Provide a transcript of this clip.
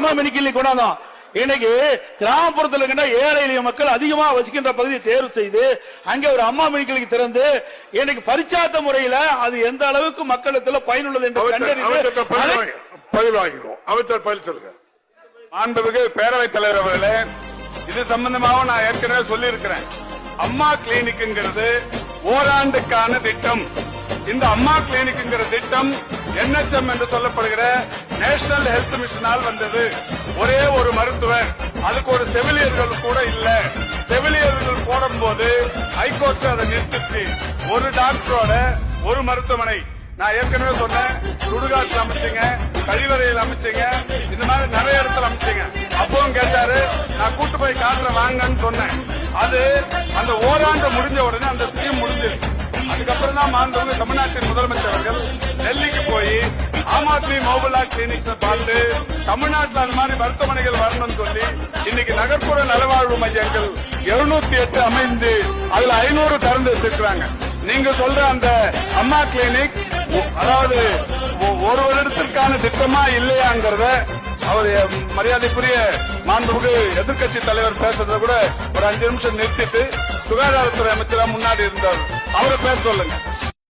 அம்மா மினிக்கிள்ளி கொண்டாந்தோம் இன்னைக்கு கிராமப்புறத்தில் இருக்கின்ற ஏழை எளிய மக்கள் அதிகமா வசிக்கின்ற பகுதியை தேர்வு செய்து அங்கே ஒரு அம்மா மினிக்கிளிக்கு திறந்து இன்னைக்கு பரிச்சாத்த முறையில அது எந்த அளவுக்கு மக்களிடத்தில் பயனுள்ளது என்று கண்டறிந்து வாங்கிடுவோம் அமைச்சர் பதில் சொல்லுங்க. மாண்புமிகு பேரவைத் தலைவர் அவர்களே இது சம்பந்தமாக நான் ஏற்கனவே சொல்லியிருக்கிறேன். அம்மா கிளினிக்ங்கிறது ஓராண்டுக்கான திட்டம். இந்த அம்மா கிளினிக்ங்கிற திட்டம் என்எச்எம் என்று சொல்லப்படுகிற நேஷனல் ஹெல்த் மிஷனால் வந்தது. ஒரே ஒரு மருத்துவர். அதுக்கு ஒரு செவிலியர்கள் கூட இல்ல. செவிலியர்கள் போடும்போது ஹைகோர்ட் அதை நிறுத்திச்சு. ஒரு டாக்டரோட ஒரு மருத்துவமனை. நான் ஏற்கனவே சொன்னேன் சுடுகாட்டில் அமைச்சீங்க கழிவறையில் அமைச்சீங்க இந்த மாதிரி நிறைய இடத்துல அமைச்சீங்க. அப்பவும் கேட்டாரு நான் கூட்டு போய் காட்டுல வாங்கன்னு சொன்னேன். அது அந்த ஓராண்டு முடிஞ்ச உடனே அந்த ஸ்கீம் முடிஞ்சிருச்சு. அதுக்கப்புறம் தான் மாண்புமிகு தமிழ்நாட்டின் முதலமைச்சர் அவர்கள் ஆத்மி மோபுலா கிளினிக்ஸ் பார்த்து தமிழ்நாட்டில் அந்த மாதிரி மருத்துவமனைகள் வரணும்னு சொல்லி இன்னைக்கு நகர்ப்புற நலவாழ்வு மையங்கள் 208 எட்டு அமைந்து அதுல ஐநூறு திறந்து வச்சிருக்கிறாங்க. நீங்க சொல்ற அந்த அம்மா கிளினிக் அதாவது ஒ- ஒரு வருடத்திற்கான திட்டமா இல்லையாங்கிறத அவர் மரியாதைக்குரிய மாண்புமிகு எதிர்க்கட்சி தலைவர் பேசுறத கூட ஒரு அஞ்சு நிமிஷம் நிறுத்திட்டு சுகாதாரத்துறை அமைச்சரா முன்னாடி இருந்தார். அவரை பேச சொல்லுங்க.